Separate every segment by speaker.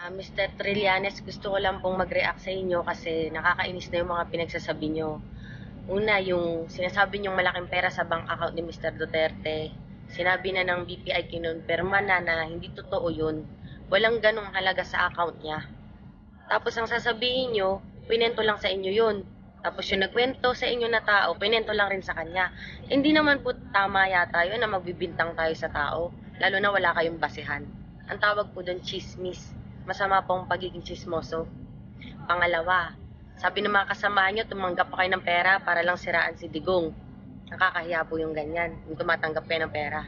Speaker 1: Ah, Mr. Trillanes, gusto ko lang pong mag-react sa inyo kasi nakakainis na yung mga pinagsasabi nyo. Una, yung sinasabi nyong malaking pera sa bank account ni Mr. Duterte. Sinabi na ng BPI kinonperma na na hindi totoo yun. Walang ganong halaga sa account niya. Tapos ang sasabihin nyo, pinento lang sa inyo yun. Tapos yung nagkwento sa inyo na tao, pinento lang rin sa kanya. Hindi naman po tama yata yun na magbibintang tayo sa tao, lalo na wala kayong basehan. Ang tawag po doon chismis. Masama pong pagiging chismoso. Pangalawa, sabi ng mga kasamahan nyo, tumanggap pa kayo ng pera para lang siraan si Digong. Nakakahiya po yung ganyan, yung tumatanggap kayo ng pera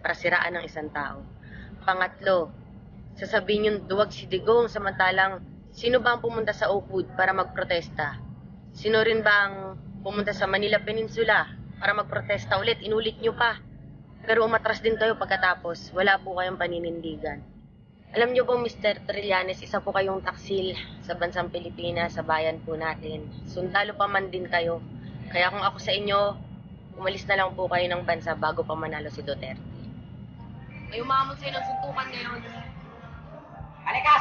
Speaker 1: para siraan ng isang tao. Pangatlo, sasabihin yung duwag si Digong samantalang sino ba ang pumunta sa Oakwood para magprotesta? Sino rin ba ang pumunta sa Manila Peninsula para magprotesta ulit? Inulit nyo pa. Pero umatras din kayo pagkatapos, wala po kayong paninindigan. Alam niyo po, Mr. Trillanes, isa po kayong taksil sa bansang Pilipinas, sa bayan po natin. Sundalo pa man din kayo. Kaya kung ako sa inyo, umalis na lang po kayo ng bansa bago pa manalo si Duterte. May umamon sa'yo ng suntukan ngayon.
Speaker 2: Halika,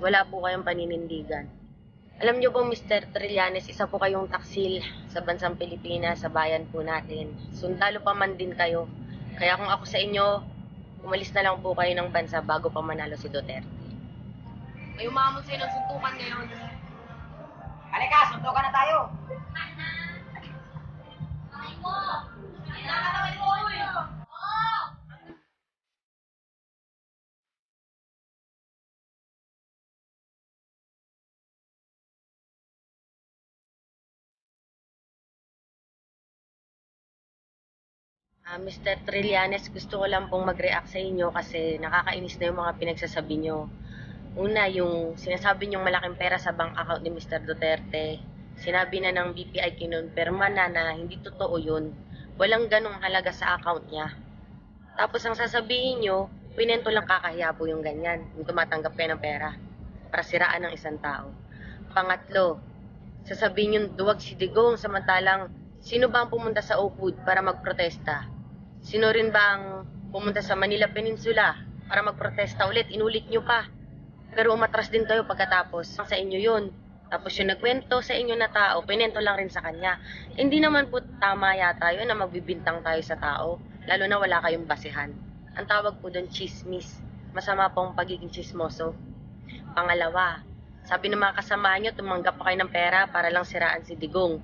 Speaker 1: Wala po kayong paninindigan. Alam niyo po, Mr. Trillanes, isa po kayong taksil sa bansang Pilipinas, sa bayan po natin. Sundalo pa man din kayo. Kaya kung ako sa inyo, umalis na lang po kayo ng bansa bago pa manalo si Duterte. May umamon sa'yo ng suntukan ngayon.
Speaker 2: Halika, suntukan na tayo.
Speaker 1: Ah, Mr. Trillanes, gusto ko lang pong mag-react sa inyo kasi nakakainis na yung mga pinagsasabi nyo. Una, yung sinasabi nyong malaking pera sa bank account ni Mr. Duterte. Sinabi na ng BPI kinonperma na na hindi totoo yun. Walang ganong halaga sa account niya. Tapos ang sasabihin nyo, pinento lang kakahiya po yung ganyan, yung tumatanggap kayo ng pera para siraan ng isang tao. Pangatlo, sasabihin yung duwag si Digong samantalang sino ba ang pumunta sa Oakwood para magprotesta? Sino rin ba ang pumunta sa Manila Peninsula para magprotesta ulit? Inulit nyo pa. Pero umatras din kayo pagkatapos. Sa inyo yun. Tapos yung nagkwento sa inyo na tao, pinento lang rin sa kanya. Hindi naman po tama yata yun na magbibintang tayo sa tao, lalo na wala kayong basehan. Ang tawag po doon chismis. Masama pong pagiging chismoso. Pangalawa, sabi ng mga kasamahan nyo, tumanggap pa kayo ng pera para lang siraan si Digong.